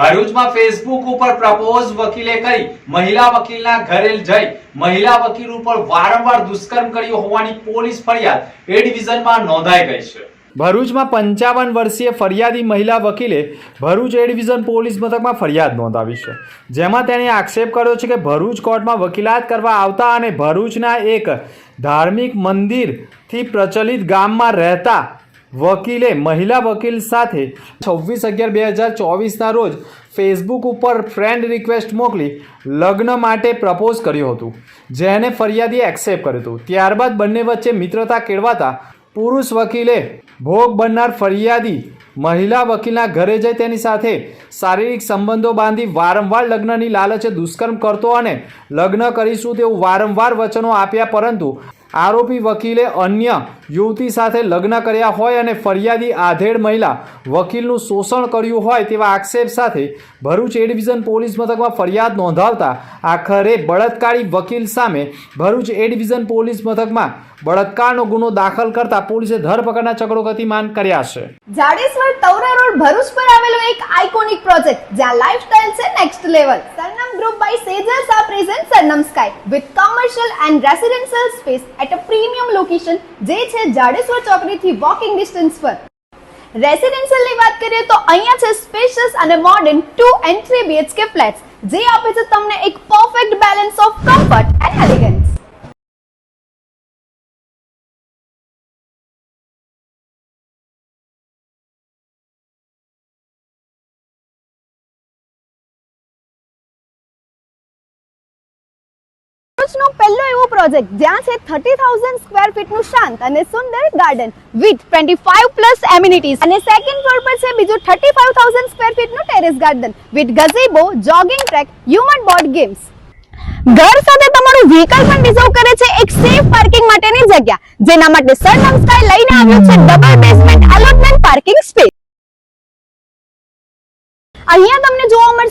ભરૂચમાં ફેસબુક ઉપર પ્રપોઝ વકીલે કરી, મહિલા વકીલના ઘરે જઈ, મહિલા વકીલ ઉપર વારંવાર દુષ્કર્મ કર્યો હોવાની પોલીસ ફરિયાદ, એ ડિવિઝનમાં નોંધાઈ ગઈ છે. ભરૂચમાં પંચાવન વર્ષીય ફરિયાદી મહિલા વકીલે ભરૂચ એ ડિવિઝન પોલીસ મથકમાં ફરિયાદ નોંધાવી છે, જેમાં તેણે આક્ષેપ કર્યો છે કે ભરૂચ કોર્ટમાં વકીલાત કરવા આવતા અને ભરૂચના એક ધાર્મિક મંદિરથી પ્રચલિત ગામમાં રહેતા વકીલે મહિલા વકીલ સાથે છવ્વીસ અગિયાર બે હજાર ચોવીસના રોજ ફેસબુક ઉપર ફ્રેન્ડ રિક્વેસ્ટ મોકલી લગ્ન માટે પ્રપોઝ કર્યું હતું, જેને ફરિયાદીએ એક્સેપ્ટ કર્યું હતું. ત્યારબાદ બંને વચ્ચે મિત્રતા કેળવાતા પુરુષ વકીલે ભોગ બનનાર ફરિયાદી મહિલા વકીલના ઘરે જઈ તેની સાથે શારીરિક સંબંધો બાંધી વારંવાર લગ્નની લાલચે દુષ્કર્મ કરતો અને લગ્ન કરીશું તેવું વારંવાર વચનો આપ્યા, પરંતુ આરોપી વકીલે અન્ય યુવતી સાથે લગ્ન કર્યા હોય અને ફરિયાદી આધેડ મહિલા વકીલનું શોષણ કર્યું હોય તેવા આક્ષેપ સાથે ભરૂચ એ ડિવિઝન પોલીસ મથકમાં ફરિયાદ નોંધાવતા આખરે બળાત્કારી વકીલ સામે ભરૂચ એ ડિવિઝન પોલીસ મથકમાં બળાત્કારનો ગુનો દાખલ કરતા પોલીસે ધરપકડના ચક્રો ગતિમાન કર્યા છે. જાડેશ્વર તવરા રોડ ભરૂચ પર આવેલો એક આઇકોનિક પ્રોજેક્ટ જ્યાં લાઇફસ્ટાઇલ છે next level Sarnam group by સેજર્સ આ present Sarnam sky with commercial and residential space at a premium location જે છે જાડેશ્વર ચોકડીથી વોકિંગ ડિસ્ટન્સ પર. રેસિડેન્શિયલની વાત કરીએ તો અહીંયા છે સ્પેશિયસ અને modern two and three BHK flats જે આપે છે તમને એક perfect balance of comfort and elegance ભરૂચનો પહેલો એવો પ્રોજેક્ટ જ્યાં છે 30000 સ્ક્વેર ફીટનું શાંત અને સુંદર garden with twenty five plus amenities અને સેકન્ડ ફ્લોર પર છે બીજો 35000 square ફીટનું terrace garden with gazebo jogging track human board games ઘર સાથે તમારું વ્હીકલ પણ રિઝર્વ કરે છે એક સેફ પાર્કિંગ માટેની જગ્યા, જેના માટે સરનમ સ્કાય લઈને આવ્યો છે double basement allotment parking space અહીંયા તમને